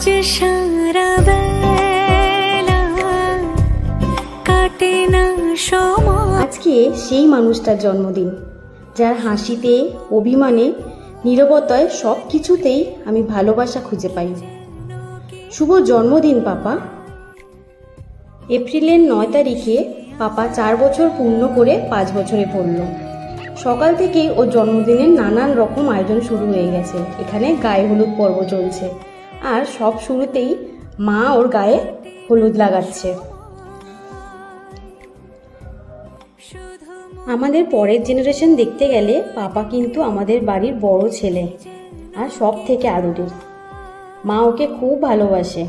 আজ সারা বেলা কাটে না সময়। আজকে সেই মানুষটার জন্মদিন, যার হাসিতে, অভিমানে, নীরবতায় সব কিছুতেই আমি ভালোবাসা খুঁজে পাই। শুভ জন্মদিন, পাপা। এপ্রিলের নয় তারিখে পাপা চার বছর পূর্ণ করে পাঁচ বছরে পড়ল। সকাল থেকেই ওর জন্মদিনের নানান রকম আয়োজন শুরু হয়ে গেছে। এখানে গায়ে হলুদ পর্ব চলছে। আর সব শুরুতেই মা ওর গায়ে হলুদ লাগাচ্ছে। আমাদের পরের জেনারেশন দেখতে গেলে পাপা কিন্তু আমাদের বাড়ির বড় ছেলে আর সব থেকে আদরের। মা ওকে খুব ভালোবাসে।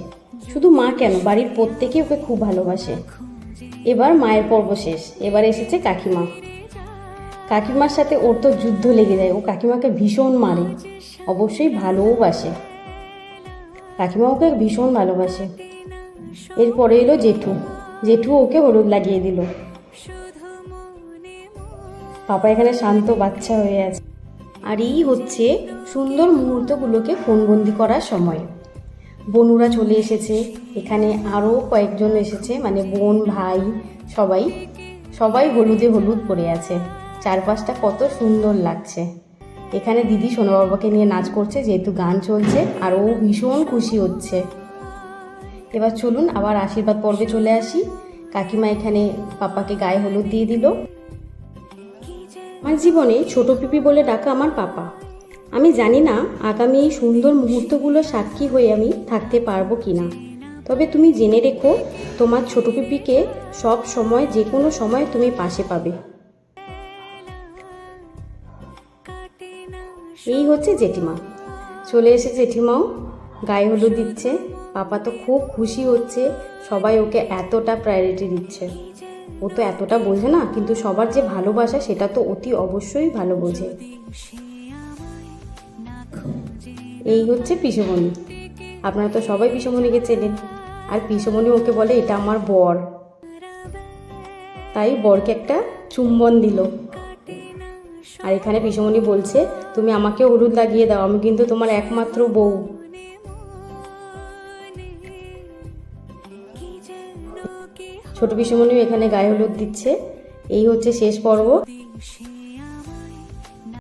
শুধু মা কেন, বাড়ির প্রত্যেকে ওকে খুব ভালোবাসে। এবার মায়ের পর্ব শেষ। এবার এসেছে কাকিমা। কাকিমার সাথে ওর তো যুদ্ধ লেগে যায়। ও কাকিমাকে ভীষণ মারে। অবশ্যই ভালোও বাসে। কাকিমা ওকে ভীষণ ভালোবাসে। এরপরে এলো জেঠু। জেঠু ওকে হলুদ লাগিয়ে দিল। পাপা এখানে শান্ত বাচ্চা হয়ে আছে। আর এই হচ্ছে সুন্দর মুহূর্তগুলোকে ফোনবন্দি করার সময়। বনুরা চলে এসেছে। এখানে আরও কয়েকজন এসেছে। মানে বোন, ভাই, সবাই। সবাই হলুদে হলুদ পরে আছে। চারপাশটা কত সুন্দর লাগছে। এখানে দিদি সোনা বাবাকে নিয়ে নাচ করছে, যেহেতু গান চলছে, আর ও ভীষণ খুশি হচ্ছে। এবার চলুন আবার আশীর্বাদ পর্বে চলে আসি। কাকিমা এখানে পাপাকে গায়ে হলুদ দিয়ে দিল। আমার জীবনে ছোট পিপি বলে ডাকা আমার পাপা। আমি জানি না আগামী এই সুন্দর মুহূর্তগুলো সাক্ষী হয়ে আমি থাকতে পারব কি না তবে তুমি জেনে রেখো, তোমার ছোট পিপিকে সব সময় যে কোনো সময় তুমি পাশে পাবে। এই হচ্ছে জেঠিমা। চলে এসে জেঠিমাও গায়ে হলুদ দিচ্ছে। পাপা তো খুব খুশি হচ্ছে, সবাই ওকে এতটা প্রায়োরিটি দিচ্ছে। ও তো এতটা বোঝে না, কিন্তু সবার যে ভালোবাসা সেটা তো অতি অবশ্যই ভালো বোঝে। এই হচ্ছে পিসুমণি। আপনারা তো সবাই পিসুমণিকে চেনেন। আর পিসুমণি ওকে বলে, এটা আমার বর। তাই বরকে একটা চুম্বন দিল। আর এখানে পিসুমণি বলছে, তুমি আমাকে হলুদ লাগিয়ে দাও, আমি কিন্তু তোমার একমাত্র বউ। ছোট পিসুমণিও এখানে গায়ে হলুদ দিচ্ছে। এই হচ্ছে শেষ পর্ব।